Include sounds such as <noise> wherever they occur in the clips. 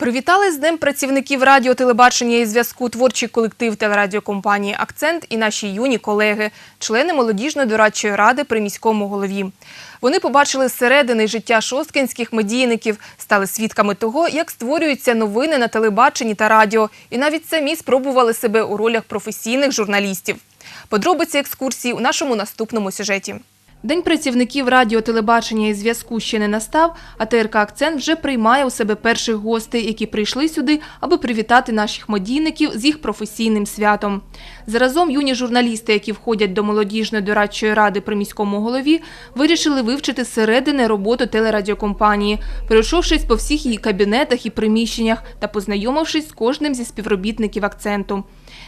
Привітали з Днем працівників радіо, телебачення і зв'язку творчий колектив телерадіокомпанії Акцент і наші юні колеги, члени молодіжної дорадчої ради при міському голові. Вони побачили зсередини життя шосткинських медійників, стали свідками того, як створюються новини на телебаченні та радіо, і навіть самі спробували себе у ролях професійних журналістів. Подробиці екскурсії у нашому наступному сюжеті. День працівників радіо, телебачення і зв'язку ще не настав, а ТРК «Акцент» вже приймає у себе перших гостей, які прийшли сюди, аби привітати наших медійників з їх професійним святом. Заразом юні журналісти, які входять до молодіжної дорадчої ради при міському голові, вирішили вивчити зсередини роботу телерадіокомпанії, пройшовшись по всіх її кабінетах і приміщеннях та познайомившись з кожним зі співробітників «Акценту».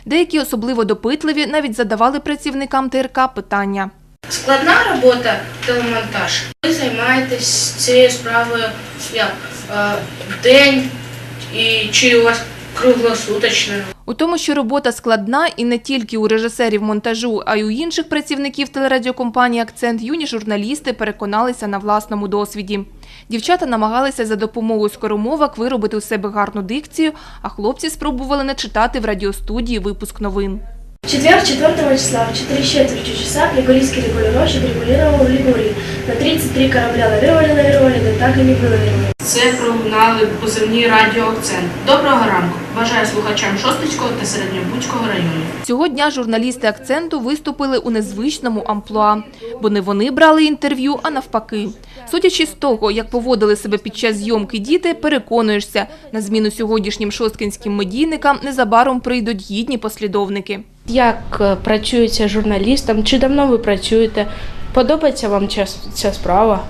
Деякі особливо допитливі навіть задавали працівникам ТРК питання. Складна робота телемонтаж. Ви займаєтесь цією справою як е, вдень і чи у вас круглосуточно? У тому, що робота складна і не тільки у режисерів монтажу, а й у інших працівників телерадіокомпанії «Акцент» юні журналісти переконалися на власному досвіді. Дівчата намагалися за допомогою скоромовок виробити у себе гарну дикцію, а хлопці спробували начитати в радіостудії випуск новин. В четверг 4 числа в 4 четверти часа Лигурийский регулировщик регулировал Лигурий. На 33 корабля лавировали, лавировали, да так и не вылавировали. Це пролунали позивні радіо «Акцент». Доброго ранку. Бажаю слухачам Шостицького та Середньобудського районів. Цього дня журналісти «Акценту» виступили у незвичному амплуа, бо не вони брали інтерв'ю, а навпаки. Судячи з того, як поводили себе під час зйомки діти, переконуєшся, на зміну сьогоднішнім шосткинським медійникам незабаром прийдуть гідні послідовники. Як е, працюється журналістом? Чи давно ви працюєте? Подобається вам ця справа?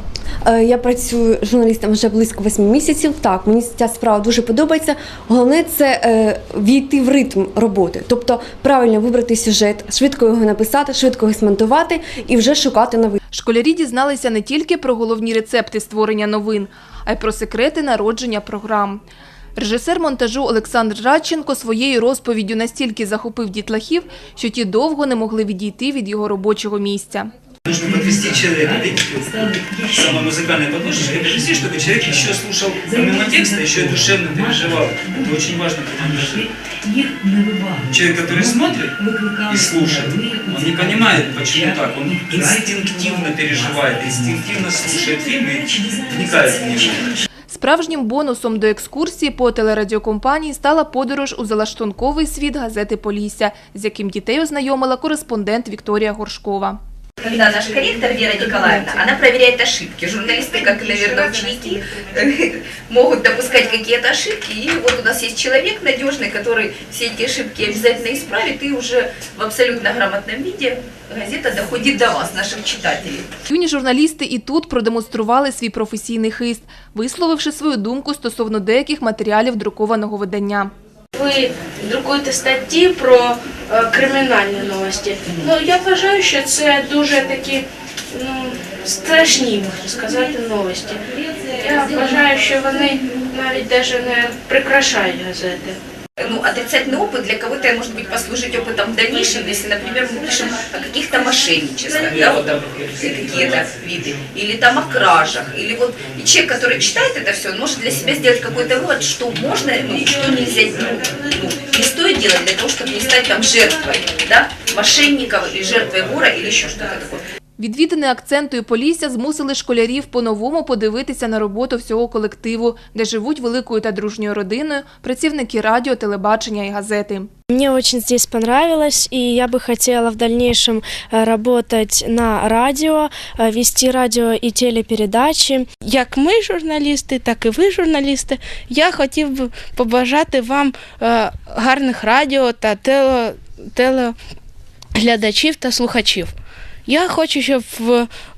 Е, Я працюю журналістом вже близько восьми місяців. Так, мені ця справа дуже подобається. Головне це е, війти в ритм роботи, тобто правильно вибрати сюжет, швидко його написати, швидко його смонтувати і вже шукати новий. Школярі дізналися не тільки про головні рецепти створення новин, а й про секрети народження програм. Режисер монтажу Олександр Радченко своєю розповіддю настільки захопив дітлахів, що ті довго не могли відійти від його робочого місця Нужно подвести человека, видите, самое музыкальное подложечка, и подвести, чтобы человек еще слушал, помимо текста, еще и душевно переживал. Это очень важно при монтаже. Человек, который смотрит и слушает, он не понимает, почему так. Он инстинктивно переживает, инстинктивно слушает фильм и вникает в него. Справжнім бонусом до екскурсії по телерадіокомпанії стала подорож у залаштунковий світ газети Полісся, з яким дітей ознайомила кореспондент Вікторія Горшкова. Когда наш корректор Вера Николаевна, она проверяет ошибки. Журналисты, как, наверное, ученики, <laughs> могут допускать какие-то ошибки. И вот у нас есть человек надежный, который все эти ошибки обязательно исправит, и уже в абсолютно грамотном виде газета доходит до вас, наших читателей. Юні журналісти і тут продемонстрували свій професійний хист, висловивши свою думку стосовно деяких матеріалів друкованого видання. Ви друкуєте статті про е, кримінальні новості. Ну я вважаю, що це дуже такі ну, страшні, можна сказати, новості. Я вважаю, що вони навіть даже не прикрашають газети. Ну, отрицательный опыт для кого-то может быть послужить опытом в дальнейшем, если, например, мы пишем о каких-то мошенничествах, да, вот там какие-то виды, или там о кражах, или вот и человек, который читает это все, он может для себя сделать какой-то вывод, что можно, ну, что нельзя, ну, ну, не стоит делать для того, чтобы не стать там жертвой, да, мошенников или жертвой вора или еще что-то такое. Відвідини акценту і Полісся змусили школярів по-новому подивитися на роботу всього колективу, де живуть великою та дружньою родиною працівники радіо, телебачення і газети. Мне очень здесь понравилось, и я бы хотела в дальнейшем э, работать на радио, э, вести радио и телепередачи. Як ми журналісти, так і ви журналісти. Я хотів би побажати вам е, гарних радіо та теле, телеглядачів та слухачів. Я хочу, щоб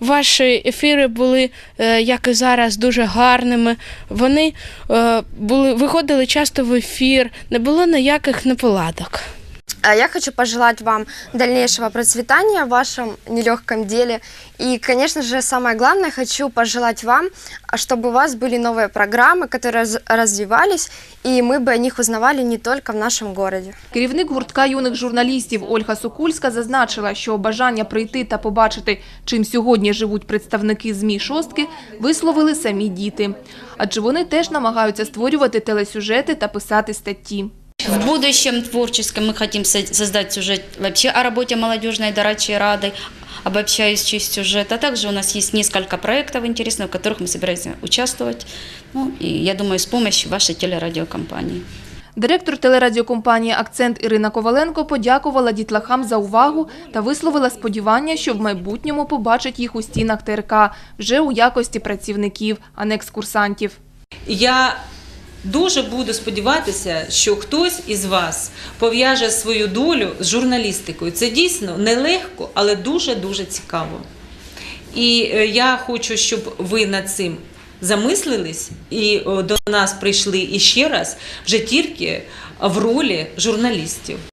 ваші ефіри були, е, як і зараз, дуже гарними. Вони е, були, виходили часто в ефір, не було ніяких неполадок. А Я хочу пожелать вам дальнейшего процветания в вашем нелегком деле. И, конечно же, самое главное, хочу пожелать вам, а, чтобы у вас были новые программы, которые раз- развивались, и мы бы о них узнавали не только в нашем городе. Керівник гуртка юних журналістів Ольга Сокульська зазначила, що бажання прийти та побачити, чим сьогодні живуть представники ЗМІ «Шостки», висловили самі діти. Адже вони теж намагаються створювати телесюжети та писати статті. В будущем творческом мы хотим со- создать сюжет вообще о работе молодежной дорадчей Рады, обобщающий сюжет. А также у нас есть несколько проектов интересных, в которых мы собираемся участвовать. Ну, и я думаю, с помощью вашей телерадиокомпании. Директор телерадіокомпанії «Акцент» Ірина Коваленко подякувала дітлахам за увагу та висловила сподівання, що в майбутньому побачить їх у стінах ТРК вже у якості працівників, а не екскурсантів. Я дуже буду сподіватися, що хтось із вас пов'яже свою долю з журналістикою. Це дійсно нелегко, але дуже-дуже цікаво. І е, я хочу, щоб ви над цим замислились і до нас прийшли іще раз вже тільки в ролі журналістів.